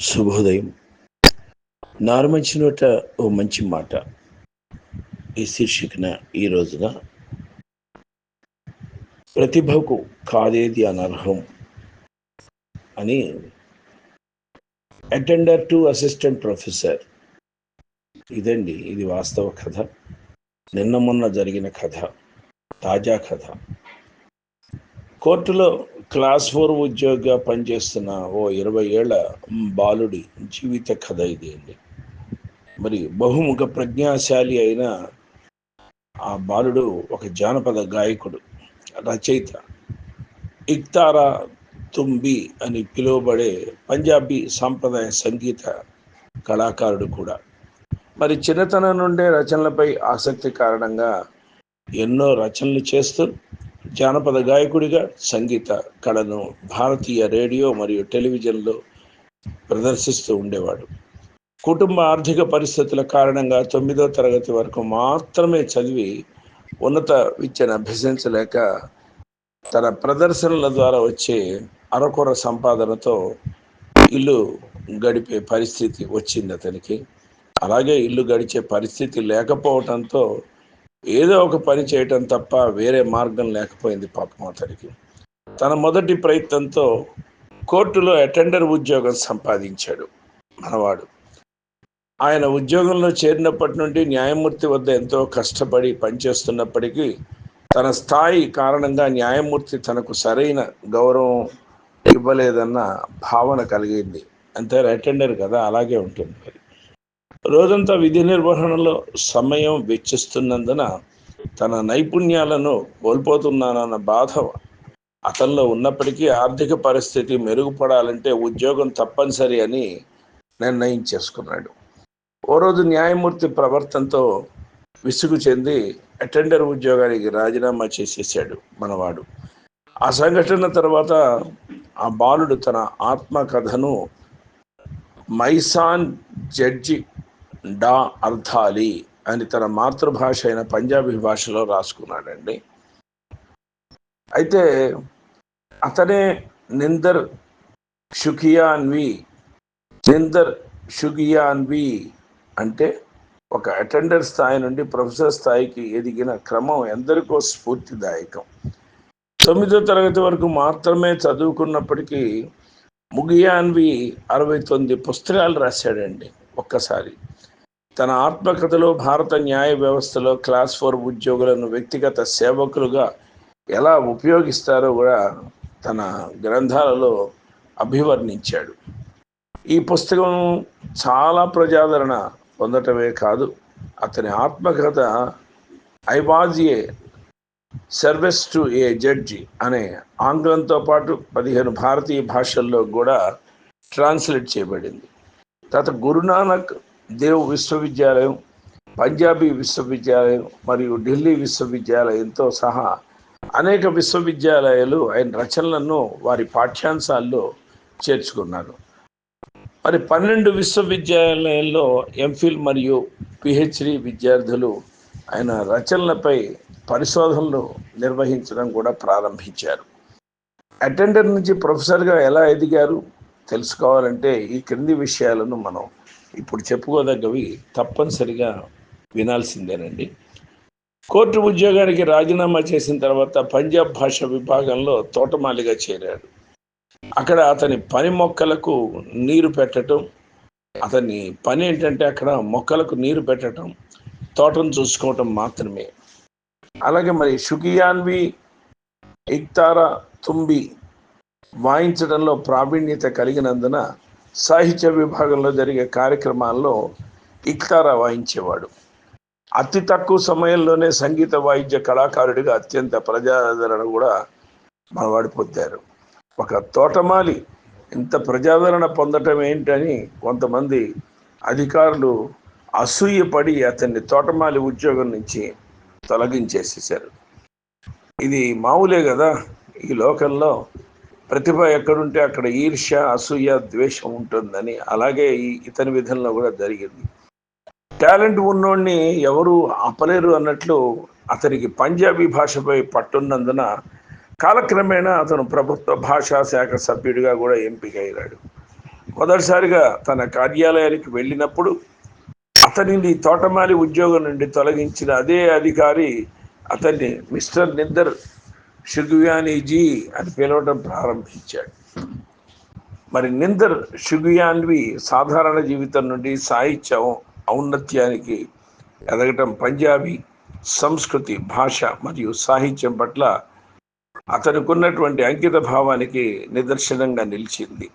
శుభోదయం. నారుమంచి నోట ఓ మంచి మాట. ఈ శీర్షికన ఈ రోజున ప్రతిభకు కాదేది అనర్హం అని అటెండర్ టు అసిస్టెంట్ ప్రొఫెసర్. ఇదండి ఇది వాస్తవ కథ. నిన్న మొన్న జరిగిన కథ తాజా కథ. కోర్టులో క్లాస్ ఫోర్ ఉద్యోగిగా పనిచేస్తున్న ఓ ఇరవై ఏళ్ళ బాలుడి జీవిత కథ ఇది అండి. మరి బహుముఖ ప్రజ్ఞాశాలి అయిన ఆ బాలుడు ఒక జానపద గాయకుడు రచయిత. ఇక్తారా తుంబి అని పిలువబడే పంజాబీ సాంప్రదాయ సంగీత కళాకారుడు కూడా. మరి చిన్నతనం నుండే రచనలపై ఆసక్తి కారణంగా ఎన్నో రచనలు చేస్తూ జానపద గాయకుడిగా సంగీత కళను భారతీయ రేడియో మరియు టెలివిజన్లో ప్రదర్శిస్తూ ఉండేవాడు. కుటుంబ ఆర్థిక పరిస్థితుల కారణంగా తొమ్మిదో తరగతి వరకు మాత్రమే చదివి ఉన్నత విద్యను అభ్యసించలేక తన ప్రదర్శనల ద్వారా వచ్చే అరకొర సంపాదనతో ఇల్లు గడిపే పరిస్థితి వచ్చింది అతనికి. అలాగే ఇల్లు గడిచే పరిస్థితి లేకపోవడంతో ఏదో ఒక పని చేయటం తప్ప వేరే మార్గం లేకపోయింది పాపం అతనికి తన మొదటి ప్రయత్నంతో కోర్టులో అటెండర్ ఉద్యోగం సంపాదించాడు మనవాడు. ఆయన ఉద్యోగంలో చేరినప్పటి నుండి న్యాయమూర్తి వద్ద ఎంతో కష్టపడి పనిచేస్తున్నప్పటికీ తన స్థాయి కారణంగా న్యాయమూర్తి తనకు సరైన గౌరవం ఇవ్వలేదన్న భావన కలిగింది. అంతే అటెండర్ కదా అలాగే ఉంటుంది మరి. రోజంతా విధి నిర్వహణలో సమయం వెచ్చిస్తున్నందున తన నైపుణ్యాలను కోల్పోతున్నానన్న బాధ అతనిలో ఉన్నప్పటికీ ఆర్థిక పరిస్థితి మెరుగుపడాలంటే ఉద్యోగం తప్పనిసరి అని నిర్ణయం చేసుకున్నాడు. ఓ రోజు న్యాయమూర్తి ప్రవర్తనతో విసుగు చెంది అటెండర్ ఉద్యోగానికి రాజీనామా చేసేసాడు మనవాడు. ఆ సంఘటన తర్వాత ఆ బాలుడు తన ఆత్మకథను మైసాన్ జడ్జి డా అర్థాలి అని తన మాతృభాష అయిన పంజాబీ భాషలో రాసుకున్నాడండి. అయితే అతనే నిందర్ షుకియాన్వి నిందర్ షుగియాన్వి అంటే ఒక అటెండర్ స్థాయి నుండి ప్రొఫెసర్ స్థాయికి ఎదిగిన క్రమం ఎందరికో స్ఫూర్తిదాయకం. తొమ్మిదో తరగతి వరకు మాత్రమే చదువుకున్నప్పటికీ ముగియాన్వి అరవై తొమ్మిది పుస్తకాలు రాశాడండి ఒక్కసారి. తన ఆత్మకథలో భారత న్యాయ వ్యవస్థలో క్లాస్ ఫోర్ ఉద్యోగులను వ్యక్తిగత సేవకులుగా ఎలా ఉపయోగిస్తారో కూడా తన గ్రంథాలలో అభివర్ణించాడు. ఈ పుస్తకం చాలా ప్రజాదరణ పొందటమే కాదు అతని ఆత్మకథ I was a service to a judge అనే ఆంగ్లంతో పాటు పదిహేను భారతీయ భాషల్లో కూడా ట్రాన్స్లేట్ చేయబడింది. తత గురునానక్ దేవ్ విశ్వవిద్యాలయం పంజాబీ విశ్వవిద్యాలయం మరియు ఢిల్లీ విశ్వవిద్యాలయంతో సహా అనేక విశ్వవిద్యాలయాలు ఆయన రచనలను వారి పాఠ్యాంశాల్లో చేర్చుకున్నారు. మరి పన్నెండు విశ్వవిద్యాలయాల్లో ఎంఫిల్ మరియు పిహెచ్డి విద్యార్థులు ఆయన రచనలపై పరిశోధనలు నిర్వహించడం కూడా ప్రారంభించారు. అటెండర్ నుంచి ప్రొఫెసర్గా ఎలా ఎదిగారు తెలుసుకోవాలంటే ఈ క్రింది విషయాలను మనం ఇప్పుడు చెప్పుకోదగ్గవి తప్పనిసరిగా వినాల్సిందేనండి. కోర్టు ఉద్యోగానికి రాజీనామా చేసిన తర్వాత పంజాబ్ భాష విభాగంలో తోటమాలిగా చేరాడు. అక్కడ అతని పని మొక్కలకు నీరు పెట్టడం అతని పని ఏంటంటే అక్కడ మొక్కలకు నీరు పెట్టడం తోటను చూసుకోవటం మాత్రమే. అలాగే మరి షుకియాన్వి ఇక్తారా తుంబి వాయించడంలో ప్రావీణ్యత కలిగినందున సాహిత్య విభాగంలో జరిగే కార్యక్రమాల్లో ఇక్తారా వాయించేవాడు. అతి తక్కువ సమయంలోనే సంగీత వాయిద్య కళాకారుడిగా అత్యంత ప్రజాదరణ కూడా మనవాడు పొందారు. ఒక తోటమాలి ఇంత ప్రజాదరణ పొందటం ఏంటని కొంతమంది అధికారులు అసూయపడి అతన్ని తోటమాలి ఉద్యోగం నుంచి తొలగించేసేసారు ఇది మామూలే కదా? ఈ లోకంలో ప్రతిభ ఎక్కడుంటే అక్కడ ఈర్ష్య అసూయ ద్వేషం ఉంటుందని అలాగే ఈ ఇతని విధంలో కూడా జరిగింది. టాలెంట్ ఉన్నోడిని ఎవరు ఆపలేరు అన్నట్లు అతనికి పంజాబీ భాషపై పట్టున్నందున కాలక్రమేణా అతను ప్రభుత్వ భాషా శాఖ సభ్యుడిగా కూడా ఎంపికయ్యాడు. మొదటిసారిగా తన కార్యాలయానికి వెళ్ళినప్పుడు అతనిని తోటమాలి ఉద్యోగం నుండి తొలగించిన అదే అధికారి అతన్ని మిస్టర్ నిద్దర్ షుగుయానీజీ అని పిలవటం ప్రారంభించాడు. మరి నిందర్ షుగుయాన్వి సాధారణ జీవితం నుండి సాహిత్యం ఔన్నత్యానికి ఎదగటం పంజాబీ సంస్కృతి భాష మరియు సాహిత్యం పట్ల అతనికున్నటువంటి అంకిత భావానికి నిదర్శనంగా నిలిచింది.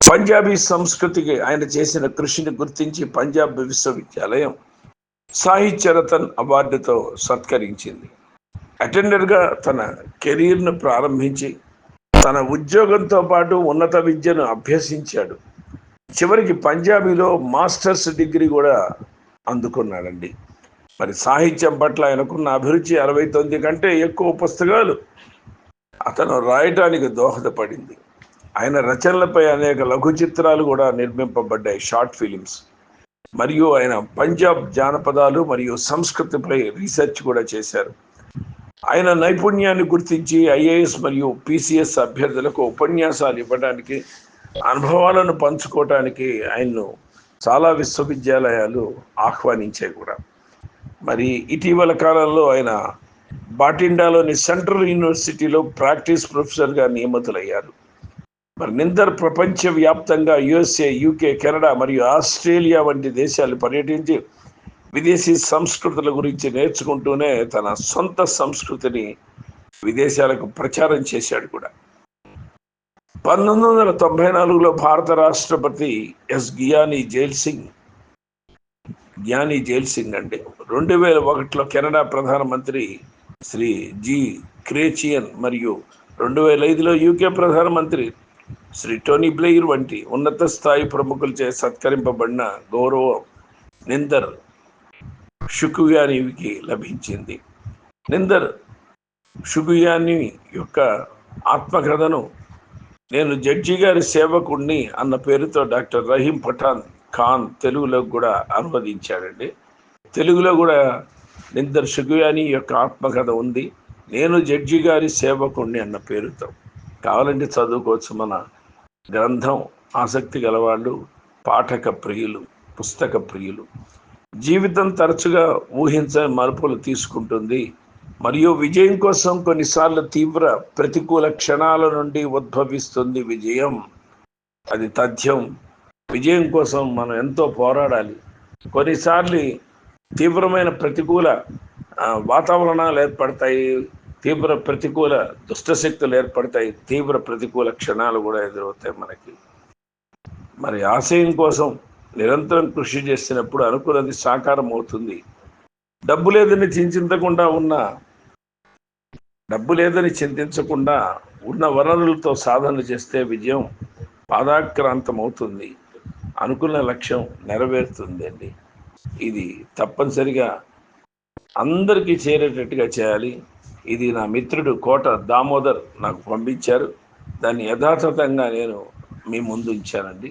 పంజాబీ సంస్కృతికి ఆయన చేసిన కృషిని గుర్తించి పంజాబ్ విశ్వవిద్యాలయం సాహిత్య రతన్ అవార్డుతో సత్కరించింది. అటెండర్గా తన కెరీర్ను ప్రారంభించి తన ఉద్యోగంతో పాటు ఉన్నత విద్యను అభ్యసించాడు. చివరికి పంజాబీలో మాస్టర్స్ డిగ్రీ కూడా అందుకున్నాడండి. మరి సాహిత్యం పట్ల ఆయనకున్న అభిరుచి అరవై తొమ్మిది కంటే ఎక్కువ పుస్తకాలు అతను రాయటానికి దోహదపడింది. ఆయన రచనలపై అనేక లఘు చిత్రాలు కూడా నిర్మింపబడ్డాయి షార్ట్ ఫిలిమ్స్. మరియు ఆయన పంజాబ్ జానపదాలు మరియు సంస్కృతిపై రీసెర్చ్ కూడా చేశారు. ఆయన నైపుణ్యాన్ని గుర్తించి ఐఏఎస్ మరియు పిసిఎస్ అభ్యర్థులకు ఉపన్యాసాలు ఇవ్వడానికి అనుభవాలను పంచుకోవటానికి ఆయన్ను చాలా విశ్వవిద్యాలయాలు ఆహ్వానించాయి కూడా. మరి ఇటీవల కాలంలో ఆయన బాటిండాలోని సెంట్రల్ యూనివర్సిటీలో ప్రాక్టీస్ ప్రొఫెసర్గా నియమితులయ్యారు. మరి నిందర్ ప్రపంచవ్యాప్తంగా యుఎస్ఏ యూకే కెనడా మరియు ఆస్ట్రేలియా వంటి దేశాలు పర్యటించి విదేశీ సంస్కృతుల గురించి నేర్చుకుంటూనే తన సొంత సంస్కృతిని విదేశాలకు ప్రచారం చేశాడు కూడా. పంతొమ్మిది వందల తొంభై నాలుగులో భారత రాష్ట్రపతి ఎస్ గియానీ జైల్ సింగ్ జ్ఞాని జైల్ సింగ్ అండి. రెండు వేల ఒకటిలో కెనడా ప్రధానమంత్రి శ్రీ జి క్రేచియన్ మరియు రెండు వేల ఐదులో యూకే ప్రధానమంత్రి శ్రీ టోనీ బ్లెయిర్ వంటి ఉన్నత స్థాయి ప్రముఖులచే సత్కరింపబడిన గౌరవం నిందర్ షుకుయానికి లభించింది. నిందర్ షుగుయాని యొక్క ఆత్మకథను నేను జడ్జి గారి సేవకుణ్ణి అన్న పేరుతో డాక్టర్ రహీం పఠాన్ ఖాన్ తెలుగులో కూడా అనువదించాడండి. తెలుగులో కూడా నిందర్ షుగుయాని యొక్క ఆత్మకథ ఉంది. నేను జడ్జి గారి సేవకుణ్ణి అన్న పేరుతో. కావాలంటే చదువుకోవచ్చు మన గ్రంథం. ఆసక్తి గలవాళ్ళు పాఠక ప్రియులు పుస్తక ప్రియులు. జీవితం తరచుగా ఊహించని మలుపులు తీసుకుంటుంది. మరియు విజయం కోసం కొన్నిసార్లు తీవ్ర ప్రతికూల క్షణాల నుండి ఉద్భవిస్తుంది విజయం. అది తథ్యం. విజయం కోసం మనం ఎంతో పోరాడాలి. కొన్నిసార్లు తీవ్రమైన ప్రతికూల వాతావరణాలు ఏర్పడతాయి. తీవ్ర ప్రతికూల దుష్టశక్తులు ఏర్పడతాయి. తీవ్ర ప్రతికూల క్షణాలు కూడా ఎదురవుతాయి మనకి. మరి ఆశయం కోసం నిరంతరం కృషి చేసినప్పుడు అనుకున్నది సాకారం అవుతుంది. డబ్బు లేదని చింతించకుండా ఉన్న డబ్బు లేదని చింతించకుండా ఉన్న వనరులతో సాధన చేస్తే విజయం పాదాక్రాంతం అవుతుంది అనుకున్న లక్ష్యం నెరవేరుతుంది అండి ఇది తప్పనిసరిగా అందరికీ చేరేటట్టుగా చేయాలి. ఇది నా మిత్రుడు కోట దామోదర్ నాకు పంపించారు. దాన్ని యథాతథంగా నేను మీ ముందు ఉంచానండి.